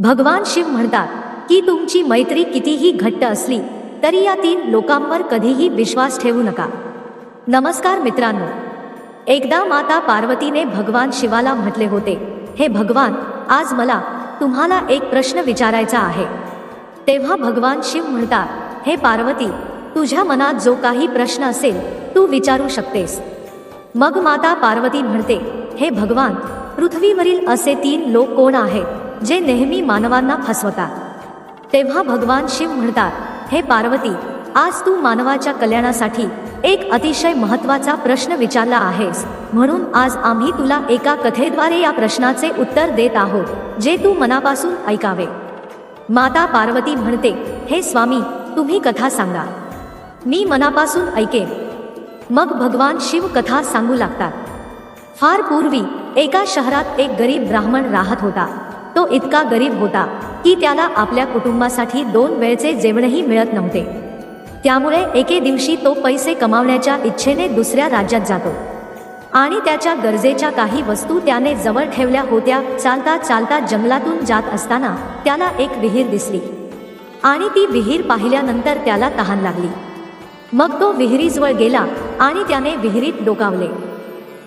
भगवान शिव म्हणतात की तुमची मैत्री कितीही घट्ट असली तरी या तीन लोकांवर कधीही विश्वास ठेवू नका. नमस्कार मित्रांनो. एकदा माता पार्वतीने भगवान शिवाला म्हटले होते हे भगवान आज मला तुम्हाला एक प्रश्न विचारायचा आहे. तेव्हा भगवान शिव म्हणतात हे पार्वती तुझ्या मनात जो काही प्रश्न असेल तू विचारू शकतेस. मग माता पार्वती म्हणते हे भगवान पृथ्वीवरील असे तीन लोक कोण आहेत? जे नेहमी मानवांना फसवतात तेव्हा भगवान शिव म्हणतात हे पार्वती आज तू मानवाच्या कल्याणासाठी एक अतिशय महत्त्वाचा प्रश्न विचारला आहेस. म्हणून आज आम्ही तुला एका कथेद्वारे या प्रश्नाचे उत्तर देत आहोत जे तू मनापासून ऐकावे. माता पार्वती म्हणते हे स्वामी तुम्ही कथा सांगा. मी मनापासून ऐकेन. मग भगवान शिव कथा सांगू लागतात. फार पूर्वी एका शहरात एक गरीब ब्राह्मण राहत होता. तो इतका गरीब होता की त्याला आपल्या कुटुंबासाठी दोन वेळचे जेवणही मिळत नव्हते. त्यामुळे एके दिवशी तो पैसे कमावण्याच्या इच्छेने दुसऱ्या राज्यात जातो. आणि त्याच्या गरजेच्या काही वस्तू त्याने जवळ ठेवल्या होत्या चालता चालता जंगलातून जात असताना त्याला एक विहीर दिसली. आणि ती विहीर पाहिल्यानंतर त्याला तहान लागली. मग तो विहिरीजवळ गेला आणि त्याने विहिरीत डोकावले.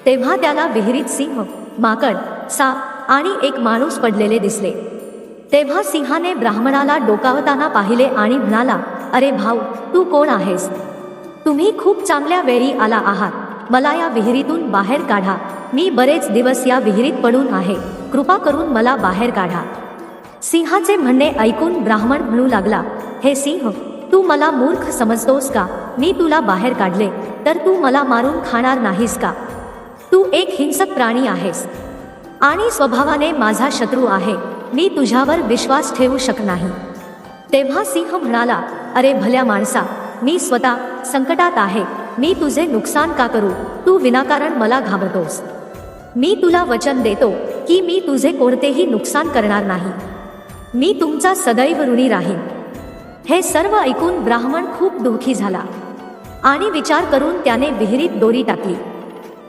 तेव्हा त्याला विहिरीत सिंह माकड साप आणि एक माणूस पडलेले दिसले. तेव्हा सिंहाने ब्राह्मणाला डोकावताना पाहिले आणि म्हणाला अरे भाऊ तू कोण आहेस? तुम्ही खूप चांगल्या वेळी आला आहात. मला या विहिरीतून बाहेर काढा. मी बरेच दिवस या विहिरीत पडून आहे. कृपा करून मला बाहेर काढा. सिंहाचे म्हणणे ऐकून ब्राह्मण म्हणू लागला हे सिंह तू मला मूर्ख समजतोस का? मी तुला बाहेर काढले तर तू मला मारून खाणार नाहीस का? तू एक हिंसक प्राणी आहेस. आणि स्वभावाने माझा शत्रू आहे. मी तुझ्यावर विश्वास ठेवू शक नाही. तेव्हा सिंह म्हणाला अरे भल्या माणसा मी स्वतः संकटात आहे. मी तुझे नुकसान का करू? तू विनाकारण मला घाबरतोस. मी तुला वचन देतो की मी तुझे कोणतेही नुकसान करणार नाही. मी तुमचा सदैव ऋणी राहीन. हे सर्व ऐकून ब्राह्मण खूप दुःखी झाला आणि विचार करून त्याने विहिरीत दोरी टाकली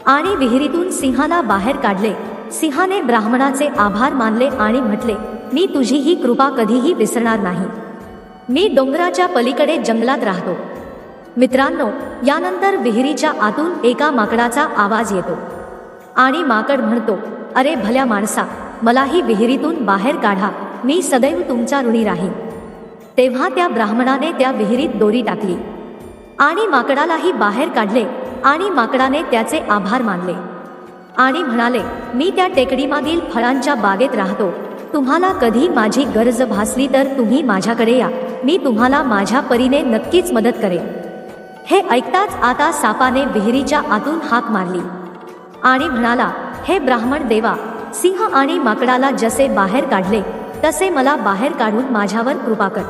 आणि विहिरीतून सिंहाला बाहेर काढले. सिंहाने ब्राह्मणाचे आभार मानले आणि म्हटले मी तुझी ही कृपा कधीही विसरणार नाही. मी डोंगराच्या पलीकडे जंगलात राहतो. मित्रांनो यानंतर विहिरीच्या आतून एका माकडाचा आवाज येतो. आणि माकड म्हणतो अरे भल्या माणसा मलाही विहिरीतून बाहेर काढा. मी सदैव तुमचा ऋणी राहीन. तेव्हा त्या ब्राह्मणाने त्या विहिरीत दोरी टाकली. आणि माकडालाही बाहेर काढले आणि माकडाने त्याचे आभार मानले. आणि म्हणाले मी त्या टेकडीमागील फळांच्या बागेत राहतो. तुम्हाला कधी माझी गरज भासली तर तुम्ही माझ्याकडे या. मी तुम्हाला माझ्या परीने नक्कीच मदत करेन. हे ऐकताच आता सापाने विहिरीच्या आतून हाक मारली. आणि म्हणाला हे ब्राह्मण देवा सिंह आणि माकडाला जसे बाहेर काढले तसे मला बाहेर काढून माझ्यावर कृपा कर.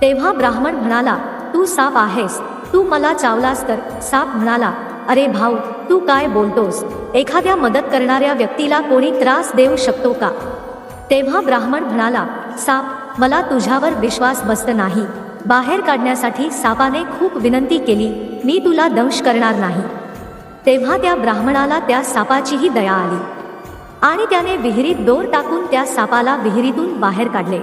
तेव्हा ब्राह्मण म्हणाला तू साप आहेस. तू मला चावलास तर. साप म्हणाला अरे भाऊ तू काय बोलतोस? एखाद्या मदत करणाऱ्या व्यक्तीला कोणी त्रास देऊ शकतो का? तेव्हा ब्राह्मण म्हणाला साप मला तुझ्यावर विश्वास बसत नाही. बाहेर काढण्यासाठी सापाने खूप विनंती केली मी तुला दंश करणार नाही. तेव्हा त्या ब्राह्मणाला त्या सापाचीही दया आली. आणि त्याने विहिरीत दोर टाकून त्या सापाला विहिरीतून बाहेर काढले.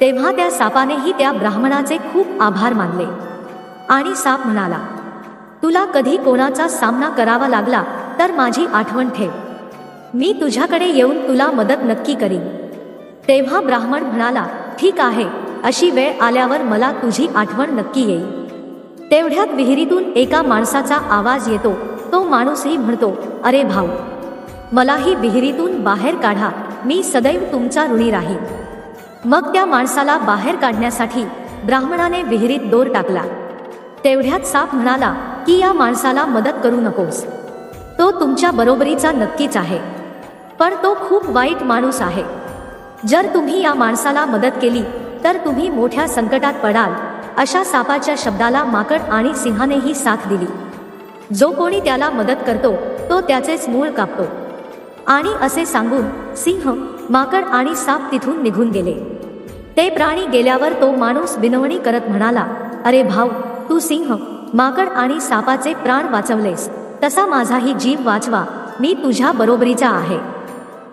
तेव्हा त्या सापानेही त्या ब्राह्मणाचे खूप आभार मानले. आणि साप म्हणाला तुला कधी कोणाचा सामना करावा लागला तर माझी आठवण ठेव. मी तुझ्याकडे येऊन तुला मदत नक्की करीन. तेव्हा ब्राह्मण म्हणाला ठीक आहे अशी वेळ आल्यावर मला तुझी आठवण नक्की येईल. तेवढ्यात विहिरीतून एका माणसाचा आवाज येतो. तो माणूसही म्हणतो अरे भाऊ मलाही विहिरीतून बाहेर काढा. मी सदैव तुमचा ऋणी राहीन. मग त्या माणसाला बाहेर काढण्यासाठी ब्राह्मणाने विहिरीत दोर टाकला. तेवढ्यात साप म्हणाला की या माणसाला मदत करू नकोस. तो तुमच्या बरोबरीचा नक्कीच आहे. पण तो खूप वाईट माणूस आहे. जर तुम्ही या माणसाला मदत केली तर तुम्ही मोठ्या संकटात पडाल अशा सापाच्या शब्दाला माकड आणि सिंहानेही साथ दिली. जो कोणी त्याला मदत करतो तो त्याचेच मूळ कापतो. आणि असे सांगून सिंह माकड आणि साप तिथून निघून गेले. ते प्राणी गेल्यावर तो माणूस विनवणी करत म्हणाला अरे भाऊ तू सिंह माकड आणि सापाचे प्राण वाचवलेस तसा माझाही जीव वाचवा मी तुझ्या बरोबरीचा आहे.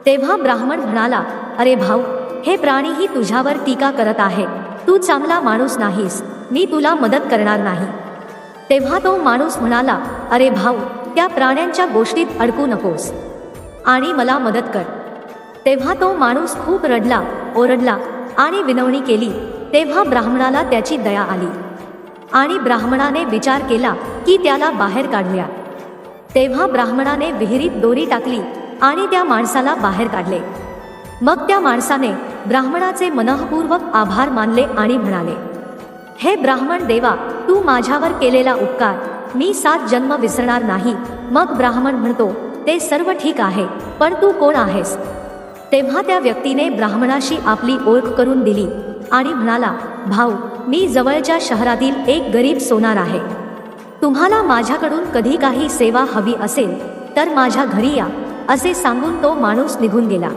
तेव्हा ब्राह्मण म्हणाला अरे भाऊ हे प्राणीही तुझ्यावर टीका करत आहे. तू चांगला माणूस नाहीस मी तुला मदत करणार नाही. तेव्हा तो माणूस म्हणाला अरे भाऊ त्या प्राण्यांच्या गोष्टीत अडकू नकोस आणि मला मदत कर. तेव्हा तो माणूस खूप रडला ओरडला आणि विनवणी केली. तेव्हा ब्राह्मणाला त्याची दया आली. आणि ब्राह्मणाने विचार केला की त्याला बाहेर काढूया. तेव्हा ब्राह्मणाने विहिरीत दोरी टाकली आणि त्या माणसाला बाहेर काढले. मग त्या माणसाने ब्राह्मणाचे मनःपूर्वक आभार मानले आणि म्हणाले हे ब्राह्मण देवा तू माझ्यावर केलेला उपकार. मी सात जन्म विसरणार नाही. मग ब्राह्मण म्हणतो ते सर्व ठीक आहे पण तू कोण आहेस? तेव्हा त्या व्यक्तीने ब्राह्मणाशी आपली ओळख करून दिली. आणि म्हणाला भाऊ मी जवळच्या शहरातील एक गरीब सोनार आहे. तुम्हाला माझ्याकडून कधी काही सेवा हवी असेल तर माझ्या घरी या असे सांगून तो माणूस निघून गेला.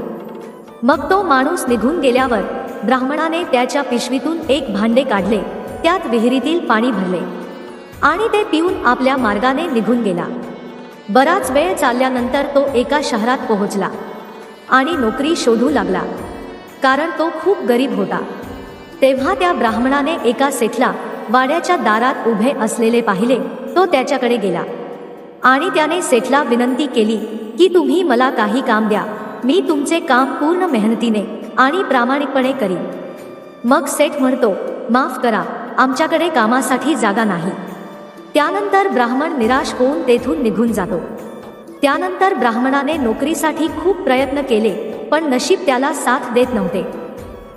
मग तो माणूस निघून गेल्यावर ब्राह्मणाने त्याच्या पिशवीतून एक भांडे काढले त्यात विहिरीतील पाणी भरले आणि ते पिऊन आपल्या मार्गाने निघून गेला. बराच वेळ चालल्यानंतर तो एका शहरात पोहोचला आणि नोकरी शोधू लागला कारण तो खूप गरीब होता. तेव्हा त्या ब्राह्मणाने एका सेठला वाड्याच्या दारात उभे असलेले पाहिले. तो त्याच्याकडे गेला. आणि त्याने सेठला विनंती केली की तुम्ही मला काही काम द्या. मी तुमचे काम पूर्ण मेहनतीने आणि प्रामाणिकपणे करीन. मग सेठ म्हणतो माफ करा आमच्याकडे कामासाठी जागा नाही. त्यानंतर ब्राह्मण निराश होऊन तेथून निघून जातो. त्यानंतर ब्राह्मणाने नोकरीसाठी खूप प्रयत्न केले पण नशीब त्याला साथ देत नव्हते.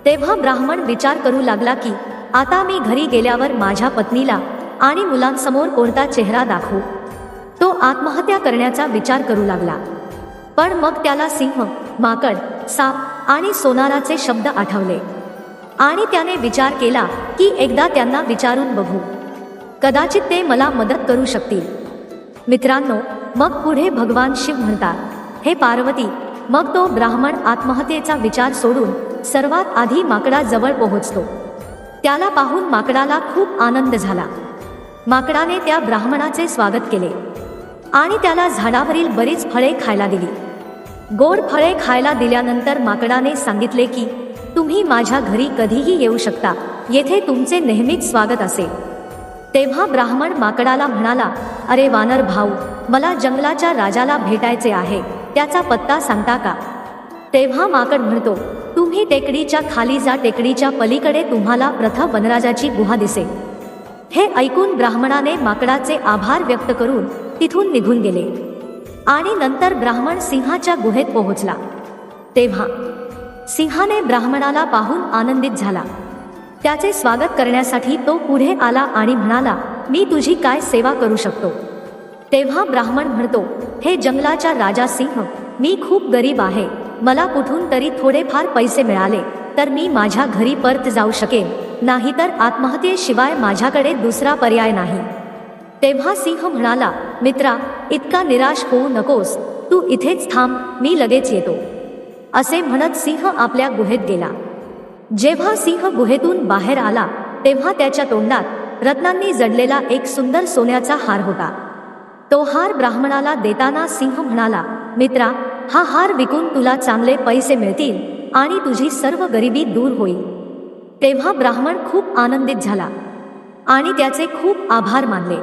तेव्हा ब्राह्मण विचार करू लागला की आता मी घरी गेल्यावर माझ्या पत्नीला आणि मुलांसमोर कोणता चेहरा दाखवू? तो आत्महत्या करण्याचा विचार करू लागला. पण मग त्याला सिंह माकड साप आणि सोनाराचे शब्द आठवले. आणि त्याने विचार केला की एकदा त्यांना विचारून बघू. कदाचित ते मला मदत करू शकतील. मित्रांनो मग पुढे भगवान शिव म्हणतात हे पार्वती मग तो ब्राह्मण आत्महत्येचा विचार सोडून सर्वात आधी माकडाजवळ पोहोचलो त्याला पाहून माकडाला खूप आनंद झाला. माकडाने त्या ब्राह्मणाचे स्वागत केले आणि त्याला झाडावरील बरीच फळे खायला दिली. गोड फळे खायला दिल्यानंतर माकडाने सांगितले की तुम्ही माझ्या घरी कधीही येऊ शकता. येथे तुमचे नेहमीच स्वागत असे. तेव्हा ब्राह्मण माकडाला म्हणाला अरे वानर भाऊ मला जंगलाच्या राजाला भेटायचे आहे. त्याचा पत्ता सांगता का? तेव्हा माकड म्हणतो तुम्ही टेकडीच्या खाली जा टेकडीच्या पलीकडे तुम्हाला प्रथम वनराजाची गुहा दिसेल हे ऐकून ब्राह्मणाने माकडाचे आभार व्यक्त करून तिथून निघून गेले. आणि नंतर ब्राह्मण सिंहाच्या गुहेत पोहोचला. तेव्हा सिंहाने ब्राह्मणाला पाहून आनंदित झाला. त्याचे स्वागत करण्यासाठी तो पुढे आला आणि म्हणाला मी तुझी काय सेवा करू शकतो? तेव्हा ब्राह्मण म्हणतो हे जंगलाच्या राजा सिंह मी खूप गरीब आहे. मला कुठून तरी थोडेफार पैसे मिळाले तर मी माझ्या घरी परत जाऊ शकेन. नाहीतर आत्महत्येशिवाय माझ्याकडे दुसरा पर्याय नाही. तेव्हा सिंह म्हणाला मित्रा इतका निराश होऊ नकोस. तू इथेच थांब मी लगेच येतो. असे म्हणत सिंह आपल्या गुहेत गेला. जेव्हा सिंह गुहेतून बाहेर आला तेव्हा त्याच्या तोंडात रत्नांनी जडलेला एक सुंदर सोन्याचा हार होता. तो हार ब्राह्मणाला देताना सिंह म्हणाला मित्रा हा हार विकून तुला चांगले पैसे मिळतील आणि तुझी सर्व गरिबी दूर होईल. तेव्हा ब्राह्मण खूप आनंदित झाला आणि त्याचे खूप आभार मानले.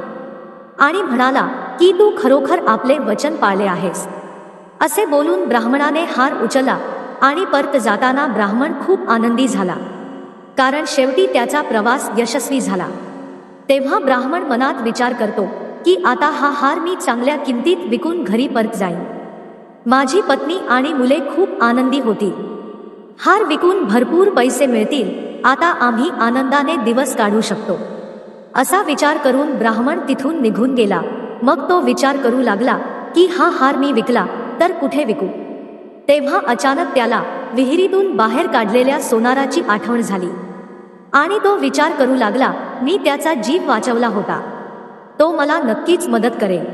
आणि म्हणाला की तू खरोखर आपले वचन पाळले आहेस. असे बोलून ब्राह्मणाने हार उचलला आणि परत जाताना ब्राह्मण खूप आनंदी झाला. कारण शेवटी त्याचा प्रवास यशस्वी झाला. तेव्हा ब्राह्मण मनात विचार करतो की आता हा हार मी चांगल्या किमतीत विकून घरी परत जाईन. माझी पत्नी आणि मुले खूप आनंदी होती. हार विकून भरपूर पैसे मिळतील आता आम्ही आनंदाने दिवस काढू शकतो. असा विचार करून ब्राह्मण तिथून निघून गेला. मग तो विचार करू लागला की हा हार मी विकला तर कुठे विकू? तेव्हा अचानक त्याला विहिरीतून बाहेर काढलेल्या सोनाराची आठवण झाली. आणि तो विचार करू लागला मी त्याचा जीव वाचवला होता. तो मला नक्कीच मदत करेल.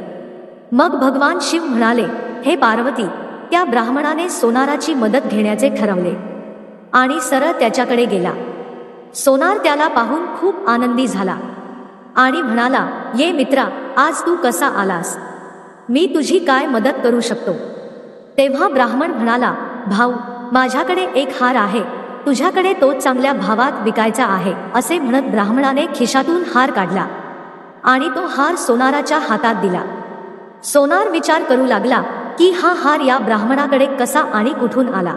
मग भगवान शिव म्हणाले हे पार्वती त्या ब्राह्मणाने सोनाराची मदत घेण्याचे ठरवले. आणि सरळ त्याच्याकडे गेला. सोनार त्याला पाहून खूप आनंदी झाला. आणि म्हणाला ये मित्रा आज तू कसा आलास? मी तुझी काय मदत करू शकतो? तेव्हा ब्राह्मण म्हणाला भाऊ माझ्याकडे एक हार आहे. तुझ्याकडे तो चांगल्या भावात विकायचा आहे असे म्हणत ब्राह्मणाने खिशातून हार काढला. आणि तो हार सोनाराच्या हातात दिला. सोनार विचार करू लागला की हा हार या ब्राह्मणाकडे कसा आणि कुठून आला?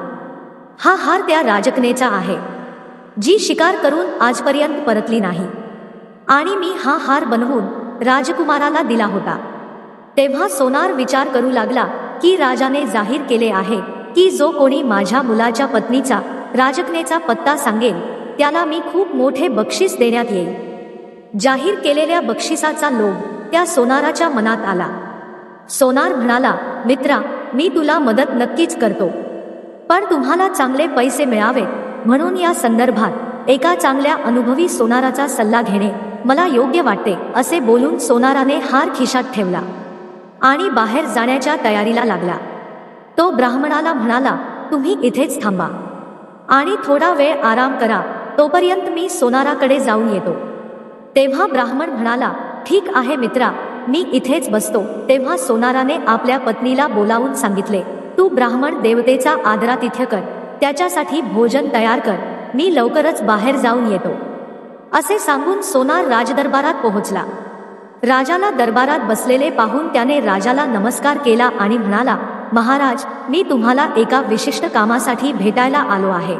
हा हार त्या राजकनेचा आहे जी शिकार करून आजपर्यंत परतली नाही. आणि मी हा हार बनवून राजकुमाराला दिला होता. तेव्हा सोनार विचार करू लागला की राजाने जाहीर केले आहे की जो कोणी माझ्या मुलाच्या पत्नीचा राजकनेचा पत्ता सांगेल त्याला मी खूप मोठे बक्षीस देण्यात येईल. जाहीर केलेल्या बक्षिसाचा लोभ त्या सोनाराच्या मनात आला. सोनार म्हणाला मित्रा मी तुला मदत नक्कीच करतो. पण तुम्हाला चांगले पैसे मिळावे. म्हणून या संदर्भात एका चांगल्या अनुभवी सोनाराचा सल्ला घेणे मला योग्य वाटते असे बोलून सोनाराने हार खिशात ठेवला आणि बाहेर जाण्याच्या तयारीला लागला. तो ब्राह्मणाला म्हणाला तुम्ही इथेच थांबा आणि थोडा वेळ आराम करा. तोपर्यंत मी सोनाराकडे जाऊन येतो. तेव्हा ब्राह्मण म्हणाला ठीक आहे मित्रा मी इथेच बसतो तेव्हा सोनाराने आपल्या पत्नीला बोलावून सांगितले तू ब्राह्मण देवतेचा आदरातिथ्य कर त्याच्यासाठी भोजन तयार कर मी लवकरच बाहेर जाऊन येतो. असे सांगून सोनार राजदरबारात पोहोचला. राजाला दरबारात बसलेले पाहून त्याने राजाला नमस्कार केला आणि म्हणाला महाराज मी तुम्हाला एका विशिष्ट कामासाठी भेटायला आलो आहे.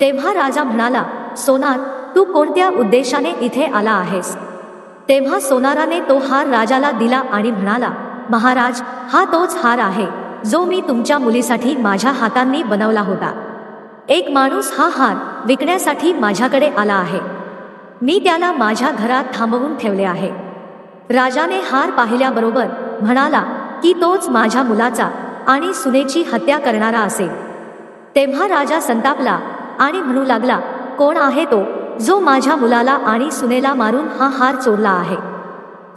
तेव्हा राजा म्हणाला सोनार तू कोणत्या उद्देशाने इथे आला आहेस? तेव्हा सोनाराने तो हार राजाला दिला आणि म्हणाला महाराज हा तोच हार आहे जो मी तुमच्या मुलीसाठी माझ्या हातांनी बनवला होता. एक माणूस हा हार विकण्यासाठी माझ्याकडे आला आहे. मी त्याला माझ्या घरात थांबवून ठेवले आहे. राजाने हार पाहिल्याबरोबर म्हणाला की तोच माझ्या मुलाचा आणि सुनेची हत्या करणारा असेल. तेव्हा राजा संतापला आणि म्हणू लागला कोण आहे तो? जो माझ्या मुलाला आणि सुनेला मारून हा हार चोरला आहे.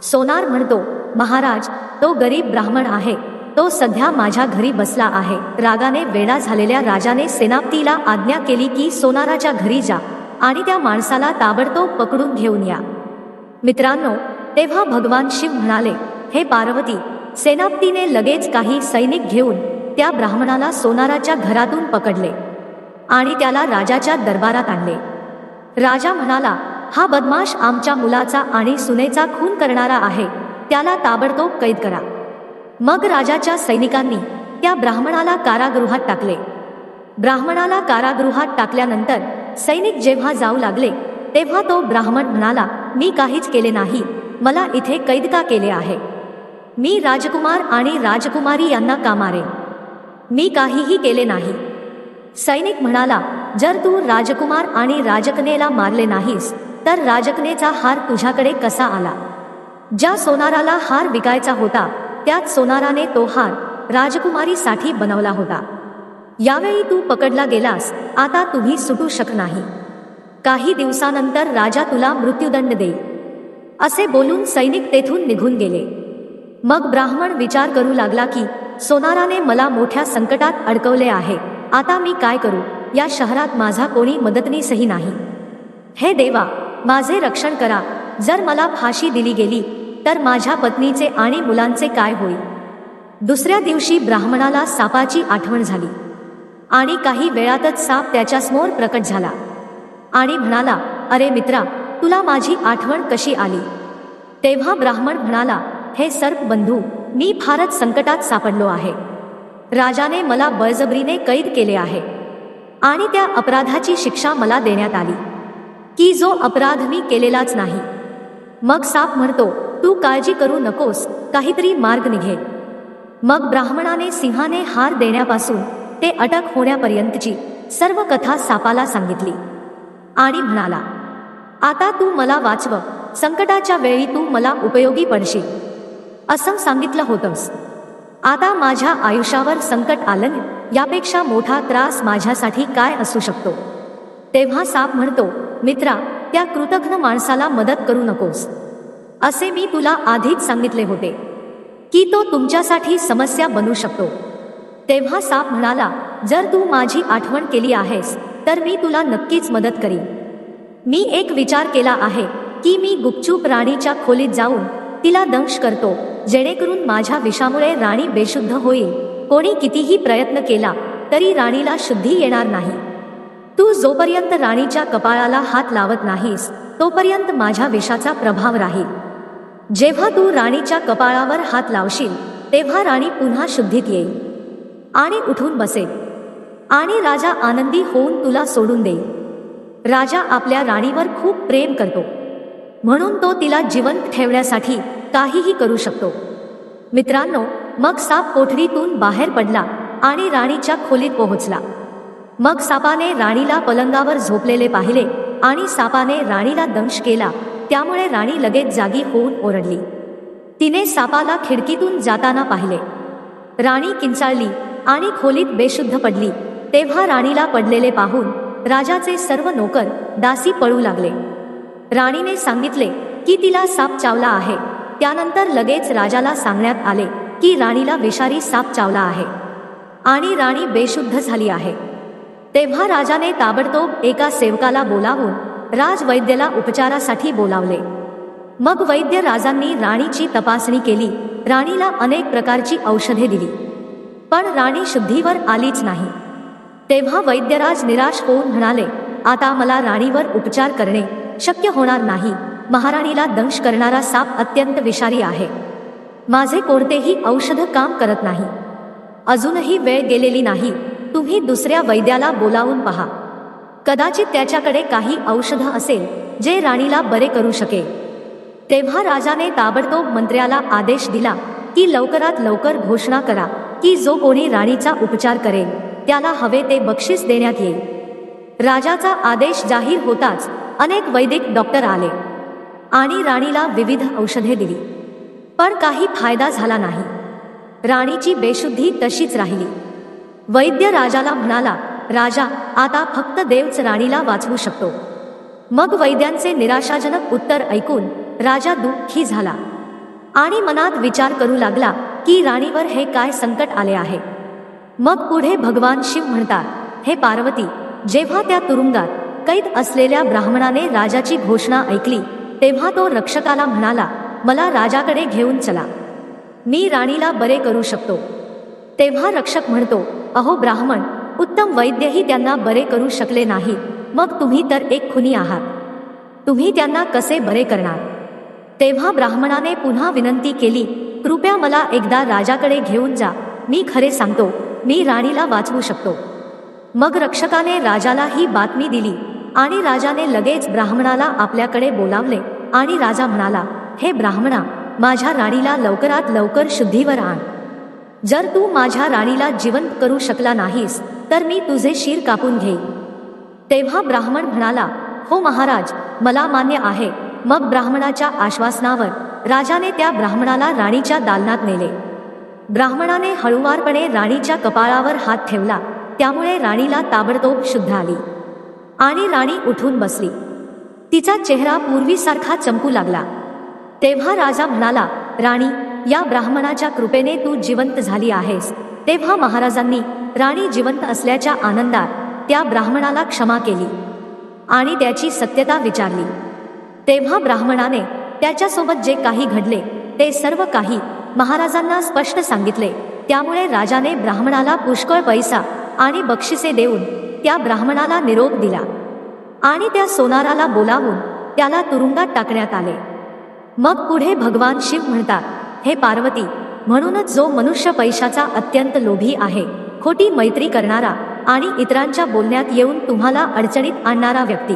सोनार म्हणतो महाराज तो गरीब ब्राह्मण आहे. तो सध्या माझ्या घरी बसला आहे. रागाने वेडा झालेल्या राजाने सेनापतीला आज्ञा केली की सोनाराच्या घरी जा आणि त्या माणसाला ताबडतोब पकडून घेऊन या. मित्रांनो तेव्हा भगवान शिव म्हणाले हे पार्वती सेनापतीने लगेच काही सैनिक घेऊन त्या ब्राह्मणाला सोनाराच्या घरातून पकडले आणि त्याला राजाच्या दरबारात आणले. राजा म्हणाला हा बदमाश आमच्या मुलाचा आणि सुनेचा खून करणारा आहे. त्याला ताबडतोब कैद करा. मग राजाच्या सैनिकांनी त्या ब्राह्मणाला कारागृहात टाकले. ब्राह्मणाला कारागृहात टाकल्यानंतर सैनिक जेव्हा जाऊ लागले तेव्हा तो ब्राह्मण म्हणाला मी काहीच केले नाही. मला इथे कैद का केले आहे? मी राजकुमार आणि राजकुमारी यांना का मारे? मी काहीही केले नाही. सैनिक म्हणाला जर तू राजकुमार आणि राजकनेला मारले नाहीस तर राजकनेचा हार तुझ्याकडे कसा आला? ज्या सोनाराला हार विकायचा होता त्याच सोनाराने तो हार राजकुमारीसाठी बनवला होता. यावेळी तू पकडला गेलास आता तुम्ही सुटू शक नाही काही दिवसानंतर राजा तुला मृत्यूदंड देईल असे बोलून सैनिक तेथून निघून गेले. मग ब्राह्मण विचार करू लागला की सोनाराने मला मोठ्या संकटात अडकवले आहे आता मी काय करू? या शहरात माझा कोणी मदतनीसही नाही. हे देवा माझे रक्षण करा. जर मला फाशी दिली गेली तर माझ्या पत्नीचे आणि मुलांचे काय होईल? दुसऱ्या दिवशी ब्राह्मणाला सापाची आठवण झाली. आणि काही वेळातच साप त्याच्यासमोर प्रकट झाला. आणि म्हणाला अरे मित्रा तुला माझी आठवण कशी आली? तेव्हा ब्राह्मण म्हणाला हे सर्प बंधू मी फारच संकटात सापडलो आहे. राजाने मला बळजबरीने कैद केले आहे. आणि त्या अपराधाची शिक्षा मला देण्यात आली. की जो अपराध मी केलेलाच नाही. मग साप म्हणतो तू काळजी करू नकोस काहीतरी मार्ग निघे. मग ब्राह्मणाने सिंहाने हार देण्यापासून ते अटक होण्यापर्यंतची सर्व कथा सापाला सांगितली. आणि म्हणाला आता तू मला वाचव संकटाच्या वेळी तू मला उपयोगी पडशील. असं सांगितलं होतंस. आता माझ्या आयुष्यावर संकट आलं यापेक्षा मोठा त्रास माझ्यासाठी काय असू शकतो? तेव्हा साप म्हणतो मित्रा त्या कृतघ्न माणसाला मदत करू नकोस. असे मी तुला आधीच सांगितले होते की तो तुमच्यासाठी समस्या बनू शकतो. तेव्हा साप म्हणाला जर तू माझी आठवण केली आहेस तर मी तुला नक्कीच मदत करीन. मी एक विचार केला आहे की मी गुपचूप राणीच्या खोलीत जाऊन तिला दंश करतो जेणेकरून माझ्या विषामुळे राणी बेशुद्ध होईल. कोणी कितीही प्रयत्न केला तरी राणीला शुद्धी येणार नाही. तू जोपर्यंत राणीच्या कपाळाला हात लावत नाहीस तोपर्यंत माझ्या विषाचा प्रभाव राहील. जेव्हा तू राणीच्या कपाळावर हात लावशील तेव्हा राणी पुन्हा शुद्धीत येईल. आणि उठून बसेल आणि राजा आनंदी होऊन तुला सोडून देईल राजा आपल्या राणीवर खूप प्रेम करतो. म्हणून तो तिला जिवंत ठेवण्यासाठी काहीही करू शकतो. मित्रांनो मग साप कोठडीतून बाहेर पडला आणि राणीच्या खोलीत पोहोचला. मग सापाने राणीला पलंगावर झोपलेले पाहिले आणि सापाने राणीला दंश केला त्यामुळे राणी लगेच जागी होऊन ओरडली. तिने सापाला खिडकीतून जाताना पाहिले. राणी किंचाळली आणि खोलीत बेशुद्ध पडली. तेव्हा राणीला पडलेले पाहून राजाचे सर्व नोकर दासी पळू लागले. राणीने सांगितले की तिला साप चावला आहे. त्यानंतर लगेच राजाला सांगण्यात आले की राणीला विषारी साप चावला आहे. आणि राणी बेशुद्ध झाली आहे. तेव्हा राजाने ताबडतोब एका सेवकाला बोलावून राजवैद्याला उपचारासाठी बोलावले. मग वैद्य राजांनी राणीची तपासणी केली. राणीला अनेक प्रकारची औषधे दिली. पण राणी शुद्धीवर आलीच नाही. तेव्हा वैद्यराज निराश होऊन म्हणाले आता मला राणीवर उपचार करणे शक्य होणार नाही. महाराणीला दंश करणारा साप अत्यंत विषारी आहे. माझे कोणतेही औषध काम करत नाही. अजूनही वेळ गेलेली नाही. तुम्ही दुसऱ्या वैद्याला बोलावून पहा. कदाचित त्याच्याकडे काही औषध असेल जे राणीला बरे करू शकेल. तेव्हा राजाने ताबडतोब मंत्र्याला आदेश दिला की लवकरात लवकर घोषणा करा की जो कोणी राणीचा उपचार करेल त्याला हवे ते बक्षीस देण्यात येईल. राजाचा आदेश जाहीर होताच अनेक वैदिक डॉक्टर आले आणि राणीला विविध औषधे दिली. पण काही फायदा झाला नाही. राणीची बेशुद्धी तशीच राहिली. वैद्य राजाला म्हणाला राजा आता फक्त देवच राणीला वाचवू शकतो. मग वैद्यांचे निराशाजनक उत्तर ऐकून राजा दुःखी झाला. आणि मनात विचार करू लागला की राणीवर हे काय संकट आले आहे. मग पुढे भगवान शिव म्हणतात हे पार्वती जेव्हा त्या तुरुंगात कैद असलेल्या ब्राह्मणाने राजाची घोषणा ऐकली तेव्हा तो रक्षकाला म्हणाला मला राजाकडे घेऊन चला. मी राणीला बरे करू शकतो. तेव्हा रक्षक म्हणतो अहो ब्राह्मण उत्तम वैद्यही त्यांना बरे करू शकले नाही. मग तुम्ही तर एक खुनी आहात. तुम्ही त्यांना कसे बरे करणार? तेव्हा ब्राह्मणाने पुन्हा विनंती केली कृपया मला एकदा राजाकडे घेऊन जा. मी खरे सांगतो मी राणीला वाचवू शकतो. मग रक्षकाने राजाला ही बातमी दिली आणि राजाने लगेच ब्राह्मणाला आपल्याकडे बोलावले आणि राजा म्हणाला हे ब्राह्मणा माझ्या राणीला लवकरात लवकर शुद्धीवर आण. जर तू माझ्या राणीला जिवंत करू शकला नाहीस तर मी तुझे शिर कापून घेईन. तेव्हा ब्राह्मण म्हणाला हो महाराज मला मान्य आहे. मग ब्राह्मणाच्या आश्वासनावर राजाने त्या ब्राह्मणाला राणीच्या दालनात नेले. ब्राह्मणाने हळुवारपणे राणीच्या कपाळावर हात ठेवला त्यामुळे राणीला ताबडतोब शुद्ध आली. आणि राणी उठून बसली. तिचा चेहरा पूर्वीसारखा चमकू लागला. तेव्हा राजा म्हणाला राणी या ब्राह्मणाच्या कृपेने तू जिवंत झाली आहेस. तेव्हा महाराजांनी राणी जिवंत असल्याच्या आनंदात त्या ब्राह्मणाला क्षमा केली आणि त्याची सत्यता विचारली. तेव्हा ब्राह्मणाने त्याच्यासोबत जे काही घडले ते सर्व काही महाराजांना स्पष्ट सांगितले. त्यामुळे राजाने ब्राह्मणाला पुष्कळ पैसा आणि बक्षिसे देऊन त्या ब्राह्मणाला निरोप दिला आणि त्या सोनाराला बोलावून त्याला तुरुंगात टाकण्यात आले. मग पुढे भगवान शिव म्हणतात हे पार्वती म्हणूनच जो मनुष्य पैशाचा अत्यंत लोभी आहे खोटी मैत्री करणारा आणि इतरांच्या बोलण्यात येऊन तुम्हाला अडचणीत आणणारा व्यक्ती.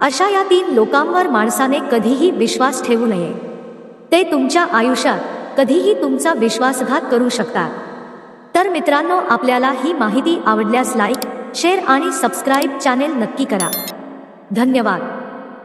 अशा या तीन लोकांवर माणसाने कधीही विश्वास ठेवू नये. ते तुमच्या आयुष्यात कधीही तुमचा विश्वासघात करू शकतात. तर मित्रांनो आपल्याला ही माहिती आवडल्यास लाईक शेअर आणि सबस्क्राईब चॅनेल नक्की करा. धन्यवाद.